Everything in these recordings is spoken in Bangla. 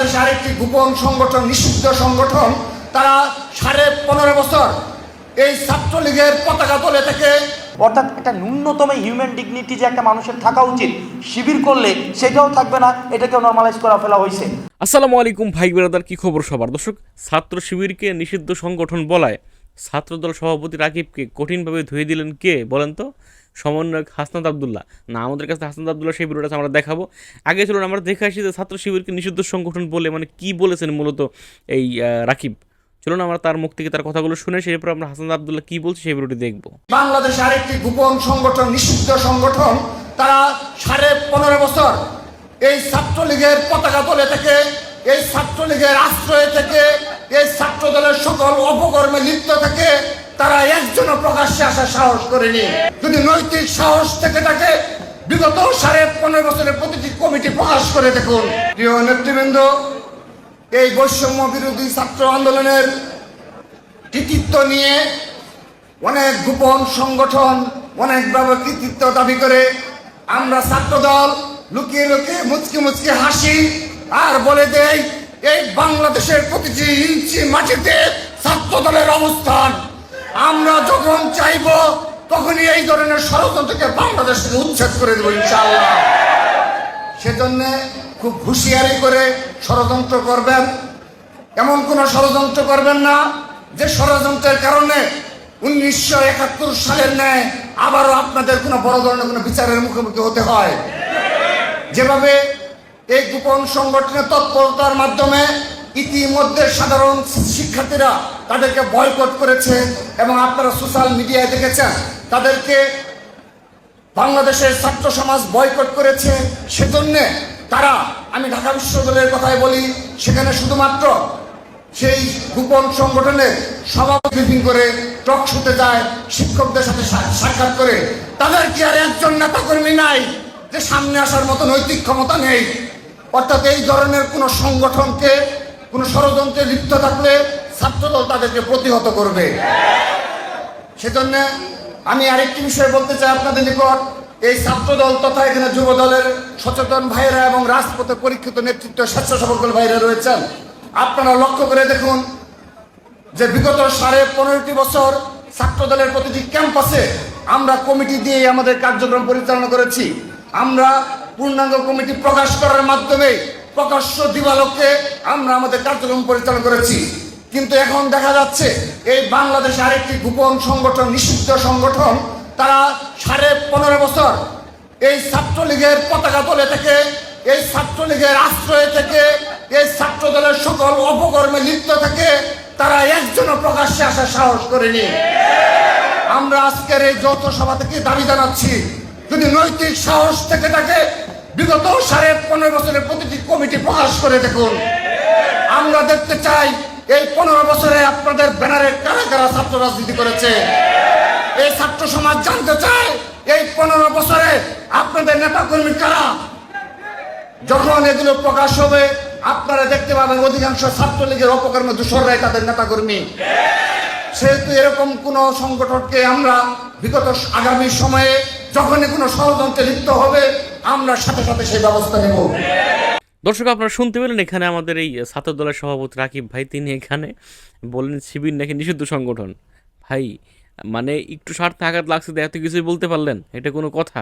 বাংলাদেশে আরেকটি গোপন সংগঠন নিষিদ্ধ সংগঠন তারা সাড়ে পনেরো বছর এই ছাত্রলীগের পতাকা তোলে থেকে অর্থাৎ একটা ন্যূনতম হিউম্যান ডিগনিটি যে একটা মানুষের থাকা উচিত শিবির করলে সেটাও থাকবে না এটাকেও নর্মালাইজ করা ফেলা হয়েছে। আসসালামু আলাইকুম ভাই বেরাদার কি খবর সবার? দর্শক ছাত্র শিবিরকে নিষিদ্ধ সংগঠন বলায় ছাত্রদল সভাপতি রাকিবকে কঠিনভাবে ধুয়ে দিলেন কে বলেন তো? সমন্বয়ক হাসনাত আবদুল্লাহ। না, আমাদের কাছে হাসনাত আবদুল্লাহ সেই ভিডিওটা আমরা দেখাবো। আগে চলুন, আমরা দেখে আসি যে ছাত্র শিবিরকে নিষিদ্ধ সংগঠন বলে মানে কি বলেছেন মূলত এই রাকিব। চলুন, আমরা তার মুখ থেকে তার কথাগুলো শুনে সেরপর আমরা হাসনাত আবদুল্লাহ কি বলছে সেই ভিডিওটি দেখব। বাংলাদেশে আরেকটি গোপন সংগঠন, নিষিদ্ধ সংগঠন, তারা সাড়ে পনেরো বছর এই ছাত্রলীগের পতাকা তোলে থেকে, এই ছাত্রলীগের আশ্রয় থেকে, এই ছাত্র দলের সকল অপকর্মে লিপ্ত থেকে তারা একজনও প্রকাশ্যে আসার সাহস করেনি। যদি নৈতিক সাহস থেকে থাকে, বিগত সাড়ে পনেরো বছরের প্রতিটি কমিটি প্রকাশ করে দেখুন। প্রিয় নেতৃবৃন্দ, এই বৈষম্য বিরোধী ছাত্র আন্দোলনের কৃতিত্ব নিয়ে অনেক গোপন সংগঠন অনেকভাবে কৃতিত্ব দাবি করে আমরা ছাত্রদল লুকিয়ে লুকিয়ে মুচকি মুচকি হাসি আর বলে দেই, এই বাংলাদেশের প্রতিটি ইঞ্চি মাটিতে ছাত্র দলের অবস্থান। আমরা যখন চাইব, তখনই এই ধরনের ষড়যন্ত্রকে বাংলাদেশ থেকে উচ্ছেদ করে দেবো, ইনশাআল্লাহ। সেজন্য খুব হুঁশিয়ারি করে ষড়যন্ত্র করবেন। এমন কোনো ষড়যন্ত্র করবেন না, যে ষড়যন্ত্রের কারণে উনিশশো একাত্তর সালের ন্যায় আবারও আপনাদের কোনো বড় ধরনের কোনো বিচারের মুখোমুখি হতে হয়। যেভাবে এই গোপন সংগঠনের তৎপরতার মাধ্যমে ইতিমধ্যে সাধারণ শিক্ষার্থীরা তাদেরকে বয়কট করেছে এবং আপনারা সোশ্যাল মিডিয়ায় দেখেছেন, তাদেরকে বাংলাদেশের ছাত্র সমাজ বয়কট করেছে। সেজন্য তারা, আমি ঢাকা বিশ্ববিদ্যালয়ের কথাই বলি, সেখানে শুধুমাত্র সেই গোপন সংগঠনের সভাপতি করে টক শুতে যায়, শিক্ষকদের সাথে সাক্ষাৎ করে। তাদের কি আর একজন নেতাকর্মী নাই যে সামনে আসার মতো নৈতিক ক্ষমতা নেই। অর্থাৎ এই ধরনের কোনো সংগঠনকে কোনো ষড়যন্ত্রে লিপ্ত থাকলে ছাত্রদল তাদেরকে প্রতিহত করবে। সেজন্য আমি আরেকটি বিষয় বলতে চাই আপনাদের নিকট। এই ছাত্রদল তথা এখানে যুব দলের সচেতন ভাইয়েরা এবং রাজপথে পরীক্ষিত নেতৃত্ব স্বেচ্ছাসেবক ভাইয়েরা রয়েছেন। আপনারা লক্ষ্য করে দেখুন যে বিগত সাড়ে পনেরোটি বছর ছাত্র দলের প্রতিটি ক্যাম্পাসে আমরা কমিটি দিয়ে আমাদের কার্যক্রম পরিচালনা করেছি। আমরা পূর্ণাঙ্গ কমিটি প্রকাশ করার মাধ্যমে প্রকাশ্য দিবালোকে আমরা আমাদের কার্যক্রম পরিচালনা করেছি। কিন্তু এখন দেখা যাচ্ছে এই বাংলাদেশে আরেকটি গোপন সংগঠন, নিষিদ্ধ সংগঠন, তারা সাড়ে পনেরো বছর এই ছাত্রলীগের পতাকা তোলে থেকে, এই ছাত্রলীগের আশ্রয় থেকে, এই ছাত্র দলের সকল অপকর্মে লিপ্ত থেকে তারা একজনও প্রকাশ্যে আসার সাহস করেনি। আমরা আজকের এই যৌথ সভা থেকে দাবি জানাচ্ছি, যদি নৈতিক সাহস থেকে থাকে বিগত সাড়ে পনেরো বছরের প্রতিটি কমিটি প্রকাশ করে দেখুন। আমরা দেখতে চাই এই পনেরো বছরে আপনাদের ব্যানারে কারা কারা ছাত্র রাজনীতি করেছে। এই ছাত্র সমাজ জানতে চায় এই পনেরো বছরে আপনাদের নেতা কর্মী কারা? যখন এগুলো প্রকাশ হবে, আপনারা দেখতে পাবেন অধিকাংশ ছাত্রলীগের অপকর্মে দূষররাই তাদের নেতাকর্মী। সেহেতু এরকম কোন সংগঠনকে আমরা বিগত আগামী সময়ে যখনই কোনো ষড়যন্ত্রে লিপ্ত হবে আমরা সাথে সাথে সেই ব্যবস্থা নেব। দর্শক, আপনারা শুনতে পেলেন এখানে আমাদের এই ছাত্র দলের সভাপতি রাকিব ভাই। তিনি এখানে বললেন শিবির নাকি নিষিদ্ধ সংগঠন? ভাই মানে একটু স্বার্থে আঘাত লাগছে এত কিছুই বলতে পারলেন? এটা কোনো কথা?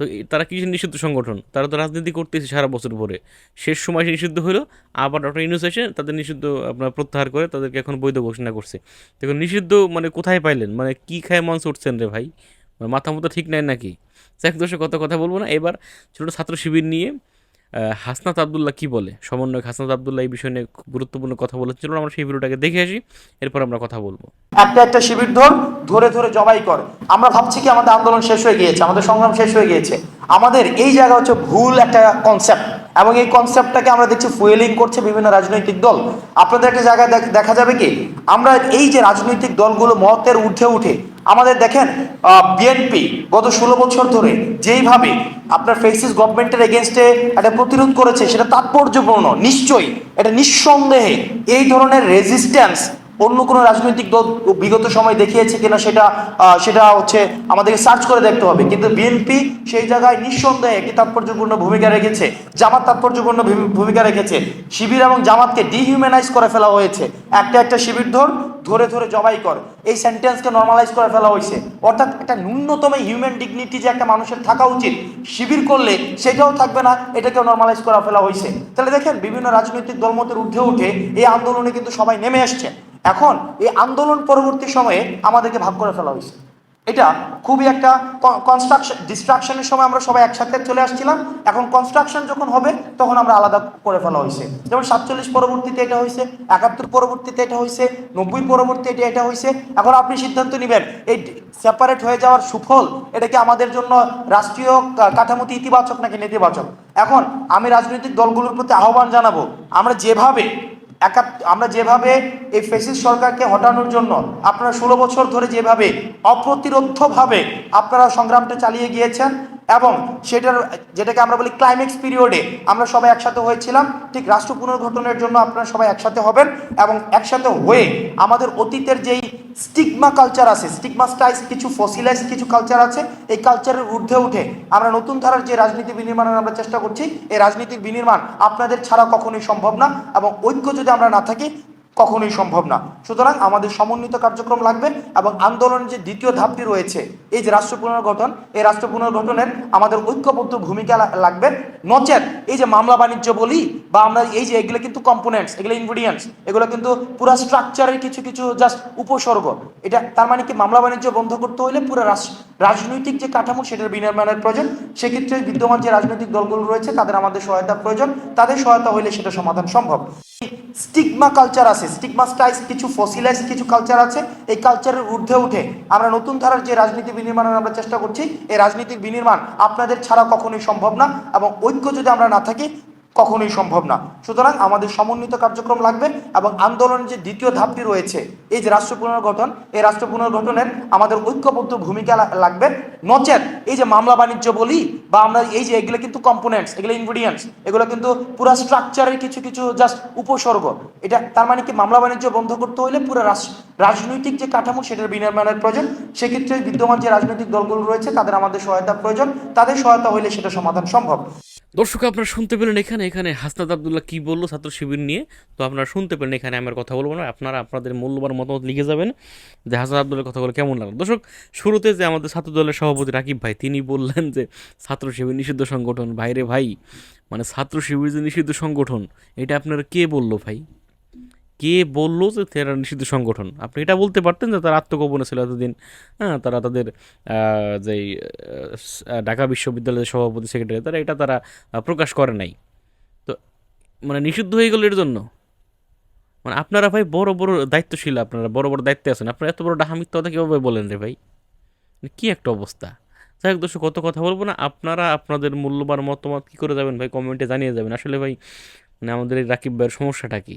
তো তারা কিছু নিষিদ্ধ সংগঠন? তারা তো রাজনীতি করতেছে সারা বছর ভরে। শেষ সময় নিষিদ্ধ হলো, আবার ডক্টর ইউনুস এসে তাদের নিষিদ্ধ আপনার প্রত্যাহার করে তাদেরকে এখন বৈধ ঘোষণা করছে। দেখুন, নিষিদ্ধ মানে কোথায় পাইলেন? মানে কী খায় মঞ্চ উঠছেন রে ভাই? মানে মাথা মতো ঠিক নাই নাকি? যাক দোষে কত কথা বলব না? এবার ছোটো ছাত্র শিবির নিয়ে হাসনাত আবদুল্লাহ কি বলে? সমন্বয়ক হাসনাত আবদুল্লাহ এই বিষয় নিয়ে গুরুত্বপূর্ণ কথা বলেছেন। চলুন আমরা সেই ভিডিওটাকে দেখে আসি, এরপর আমরা কথা বলব। একটা একটা শিবির ধর ধরে ধরে জবাই কর। আমরা ভাবছি কি আমাদের আন্দোলন শেষ হয়ে গিয়েছে, আমাদের সংগ্রাম শেষ হয়ে গিয়েছে। আমাদের এই জায়গা হচ্ছে ভুল একটা কনসেপ্ট এবং এই কনসেপ্টটাকে আমরা দেখছি ফুয়েলিং করছে বিভিন্ন রাজনৈতিক দল। আপনাদের একটা জায়গায় দেখ- যাবে কি? আমরা এই যে রাজনৈতিক দলগুলো মতের ঊর্ধ্বে উঠে আমাদের দেখেন বিএনপি গত ষোলো বছর ধরে যেইভাবে আপনার ফেসিস গভর্নমেন্টের এগেনস্টে একটা প্রতিরোধ করেছে, সেটা তাৎপর্যপূর্ণ, নিশ্চয়ই, এটা নিঃসন্দেহে এই ধরনের রেজিস্ট্যান্স অন্য কোনো রাজনৈতিক দল বিগত সময় দেখিয়েছে কিনা সেটা সেটা হচ্ছে আমাদেরকে সার্চ করে দেখতে হবে। কিন্তু বিএনপি সেই জায়গায় নিঃসন্দেহে একটি তাৎপর্যপূর্ণ ভূমিকা রেখেছে, জামাত তাৎপর্যপূর্ণ ভূমি- ভূমিকা রেখেছে। শিবির এবং জামাতকে ডিহিউম্যানাইজ করে ফেলা হয়েছে। একটা একটা শিবির ধর, ধরে ধরে জবাই কর। এই সেন্টেন্সকে নর্মালাইজ করে ফেলা হয়েছে। অর্থাৎ একটা ন্যূনতম হিউম্যান ডিগনিটি যে একটা মানুষের থাকা উচিত, শিবির করলে সেটাও থাকবে না, এটাকেও নর্মালাইজ করা ফেলা হয়েছে। তাহলে দেখেন, বিভিন্ন রাজনৈতিক দলমতের ঊর্ধ্বে উঠে এই আন্দোলনে কিন্তু সবাই নেমে আসছে এখন এই আন্দোলন পরবর্তী সময়ে আমাদেরকে ভাগ করে ফেলা হয়েছে। এটা খুবই একটা কনস্ট্রাকশন ডিস্ট্রাকশনের সময় আমরা সবাই একসাথে চলে আসছিলাম। এখন কনস্ট্রাকশন যখন হবে, তখন আমরা আলাদা করে ফেলা হয়েছে। যেমন সাতচল্লিশ পরবর্তীতে এটা হয়েছে, একাত্তর পরবর্তীতে এটা হয়েছে, নব্বই পরবর্তী এটা এটা হয়েছে। এখন আপনি সিদ্ধান্ত নেবেন, এই সেপারেট হয়ে যাওয়ার সুফল, এটা কি আমাদের জন্য রাষ্ট্রীয় কাঠামোতে ইতিবাচক নাকি নেতিবাচক? এখন আমি রাজনৈতিক দলগুলোর প্রতি আহ্বান জানাব, আমরা যেভাবে একা আমরা যেভাবে এই ফেসিস সরকারকে হটানোর জন্য আপনারা ষোলো বছর ধরে যেভাবে অপ্রতিরোধ্যভাবে আপনারা সংগ্রামটা চালিয়ে গিয়েছেন এবং সেটার, যেটাকে আমরা বলি ক্লাইম্যাক্স পিরিয়ডে আমরা সবাই একসাথে হয়েছিলাম। ঠিক রাষ্ট্র পুনর্গঠনের জন্য আপনারা সবাই একসাথে হবেন এবং একসাথে হয়ে আমাদের অতীতের যেই স্টিগমা কালচার আছে স্টিগমাস্টাইজ কিছু ফসিলাইজ কিছু কালচার আছে, এই কালচারের ঊর্ধ্বে উঠে আমরা নতুন ধারার যে রাজনীতি বিনির্মাণের আমরা চেষ্টা করছি, এই রাজনীতির বিনির্মাণ আপনাদের ছাড়া কখনোই সম্ভব না এবং ঐক্য যদি আমরা না থাকি কখনোই সম্ভব না। সুতরাং আমাদের সমন্বিত কার্যক্রম লাগবে এবং আন্দোলনের যে দ্বিতীয় ধাপটি রয়েছে, এই যে রাষ্ট্র পুনর্গঠন, এই রাষ্ট্র পুনর্গঠনের আমাদের ঐক্যবদ্ধ ভূমিকা লাগবে। নচেত এই যে মামলা বাণিজ্য বলি, বা আমরা এই যে এগুলো কিন্তু কম্পোনেন্টস এগুলো ইনগ্রিডিয়েন্টস এগুলো কিন্তু পুরো স্ট্রাকচারের কিছু কিছু জাস্ট উপসর্গ। এটা তার মানে কি মামলা বাণিজ্য বন্ধ করতে হলে পুরো রাস- রাজনৈতিক যে কাঠামো সেটার বিনির্মাণের প্রয়োজন, সেক্ষেত্রে বিদ্যমান যে রাজনৈতিক দলগুলো রয়েছে, তাদের আমাদের সহায়তা প্রয়োজন, তাদের সহায়তা হলে সেটা সমাধান সম্ভব। স্টিগমা কালচার আছে স্টিগমাস্টাইজ কিছু ফসিলাইজ কিছু কালচার আছে, এই কালচারের ঊর্ধ্বে উঠে আমরা নতুন ধারার যে রাজনীতি বিনির্মাণের আমরা চেষ্টা করছি, এই রাজনীতির বিনির্মাণ আপনাদের ছাড়া কখনোই সম্ভব না এবং ঐক্য যদি আমরা না থাকি কখনোই সম্ভব না। সুতরাং আমাদের সমন্বিত কার্যক্রম লাগবে এবং আন্দোলনের যে দ্বিতীয় ধাপটি রয়েছে, এই যে রাষ্ট্র পুনর্গঠন, এই রাষ্ট্র পুনর্গঠনের আমাদের ঐক্যবদ্ধ ভূমিকা লাগবে। নচেত এই যে মামলা বাণিজ্য বলি, বা আমরা এই যে এগুলো কিন্তু কম্পোনেন্টস এগুলো ইনগ্রিডিয়েন্টস এগুলো কিন্তু পুরো স্ট্রাকচারের কিছু কিছু জাস্ট উপসর্গ। এটা তার মানে কি মামলা বাণিজ্য বন্ধ করতে হলে পুরো রাজনৈতিক যে কাঠামো সেটার বিনির্মাণের প্রয়োজন। সেক্ষেত্রে বিদ্যমান যে রাজনৈতিক দলগুলো রয়েছে, তাদের আমাদের সহায়তা প্রয়োজন। তাদের সহায়তা হইলে সেটা সমাধান সম্ভব। দর্শক, আপনারা শুনতে পেলেন এখানে এখানে হাসনাত আবদুল্লাহ কি বলল ছাত্র শিবির নিয়ে? তো আপনারা শুনতে পেলেন এখানে আমার কথা বলব না, আপনারা আপনাদের মূল্যবান মতামত লিখে যাবেন। যে হাসনাত কথা বলে কেমন লাগল? দর্শক, শুরুতে যে আমাদের ছাত্র দলের সভাপতি রাকিব ভাই, তিনি বললেন যে, ছাত্র শিবির নিষিদ্ধ সংগঠন, ভাইরে ভাই মানে ছাত্র শিবির যে নিষিদ্ধ সংগঠন, এটা আপনারা কে বলল ভাই? কে বলল যে তারা নিষিদ্ধ সংগঠন? আপনি এটা বলতে পারতেন যে তারা আত্মগোপনে ছিল এতদিন হ্যাঁ তারা তাদের যেই ঢাকা বিশ্ববিদ্যালয়ের সভাপতি, সেক্রেটারি, তারা এটা তারা প্রকাশ করে নাই। তো মানে নিষিদ্ধ হয়ে গেল এর জন্য? মানে আপনারা ভাই বড় বড় দায়িত্বশীল, আপনারা বড় বড় দায়িত্বে আছেন। আপনারা এত বড় ডাহা মিথ্যা কথা কীভাবে বলেন রে ভাই? কী একটা অবস্থা? যাই হোক দর্শক, কত কথা বলব না, আপনারা আপনাদের মূল্যবান মতামত কী করে যাবেন ভাই? কমেন্টে জানিয়ে যাবেন। আসলে ভাই মানে আমাদের এই রাকিব ভাইয়ের সমস্যাটা কি?